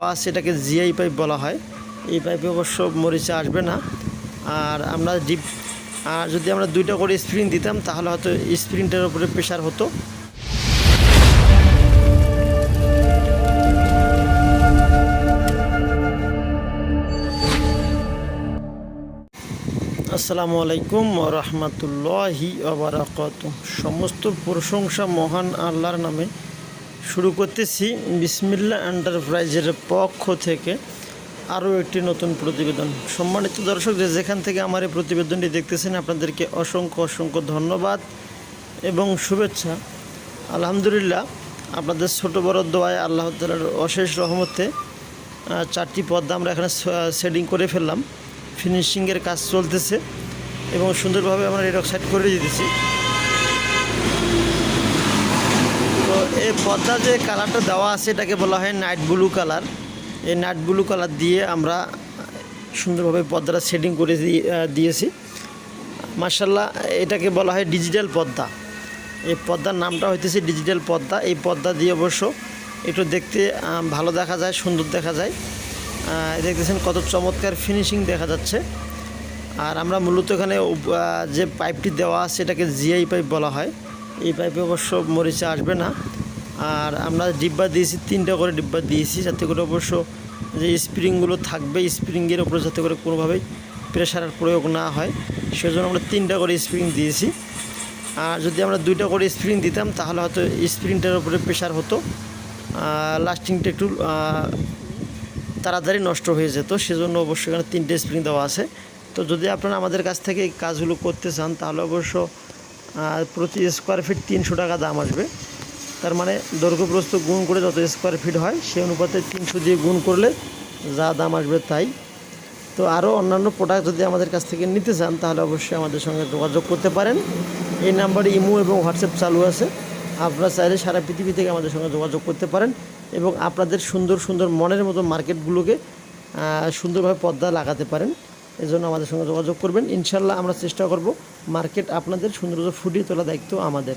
আছে এটাকে GI pipe বলা হয়। এই পাইপে অবশ্য মরিচা আসবে না। আর আমরা ডিপ, আর যদি আমরা দুইটা করে স্প্রিং দিতাম, তাহলে হয়তো স্প্রিংটার উপরে প্রেশার হতো। আসসালামু আলাইকুম রহমতুল্লাহি আবরাকাত সমস্ত প্রশংসা মহান আল্লাহর নামে। শুরু করতেছি বিসমিল্লা এন্টারপ্রাইজের পক্ষ থেকে আরও একটি নতুন প্রতিবেদন। সম্মানিত দর্শক, যে যেখান থেকে আমার এই প্রতিবেদনটি দেখতেছেন, আপনাদেরকে অসংখ্য অসংখ্য ধন্যবাদ এবং শুভেচ্ছা। আলহামদুলিল্লাহ, আপনাদের ছোট বড় দোয়ায় আল্লাহ তালার অশেষ রহমতে চারটি পদ্মা আমরা এখানে সেডিং করে ফেললাম। ফিনিশিংয়ের কাজ চলতেছে এবং সুন্দরভাবে আমরা এরক সাইড করে দিতেছি তো পদ্মা যে কালারটা দেওয়া আছে, এটাকে বলা হয় নাইট ব্লু কালার। এই নাইট ব্লু কালার দিয়ে আমরা সুন্দরভাবে পর্দাটা সেটিং করে দিয়ে- দিয়েছি। মার্শাল্লাহ এটাকে বলা হয় ডিজিটাল পর্দা। এই পর্দার নামটা হইতেছে ডিজিটাল পর্দা। এই পর্দা দিয়ে অবশ্য একটু দেখতে ভালো দেখা যায়, সুন্দর দেখা যায়। দেখতেছেন কত চমৎকার ফিনিশিং দেখা যাচ্ছে। আর আমরা মূলত এখানে যে পাইপটি দেওয়া আছে, এটাকে জিআই পাইপ বলা হয়। এই পাইপে অবশ্য মরিচা আসবে না। আর আমরা ডিব্বা দিয়েছি, তিনটা করে ডিব্বা দিয়েছি যাতে করে অবশ্য যে স্প্রিংগুলো থাকবে, স্প্রিংয়ের উপরে যাতে করে কোনোভাবেই প্রেশারের প্রয়োগ না হয়। সেজন্য আমরা তিনটা করে স্প্রিং দিয়েছি। আর যদি আমরা দুইটা করে স্প্রিং দিতাম, তাহলে হয়তো স্প্রিংটার উপরে প্রেশার হতো। লাস্টিংটা একটু তাড়াতাড়ি নষ্ট হয়ে যেত। সেজন্য অবশ্যই এখানে তিনটে স্প্রিং দেওয়া আছে। তো যদি আপনারা আমাদের কাছ থেকে কাজগুলো করতে চান, তাহলে অবশ্য প্রতি স্কোয়ার ফিট তিনশো টাকা দাম আসবে। তার মানে দৈর্ঘ্যপ্রস্থ গুণ করে যত স্কোয়ার ফিট হয়, সেই অনুপাতে তিনশো দিয়ে গুণ করলে যা দাম আসবে তাই। তো আরও অন্যান্য প্রোডাক্ট যদি আমাদের কাছ থেকে নিতে চান, তাহলে অবশ্যই আমাদের সঙ্গে যোগাযোগ করতে পারেন। এই নাম্বারে ইমো এবং হোয়াটসঅ্যাপ চালু আছে। আপনারা চাইলে সারা পৃথিবী থেকে আমাদের সঙ্গে যোগাযোগ করতে পারেন এবং আপনাদের সুন্দর সুন্দর মনের মতো মার্কেটগুলোকে সুন্দরভাবে পর্দা লাগাতে পারেন। এজন্য আমাদের সঙ্গে যোগাযোগ করবেন। ইনশাল্লাহ আমরা চেষ্টা করব মার্কেট আপনাদের সৌন্দর্য ফুটিয়ে তোলা দায়িত্ব আমাদের।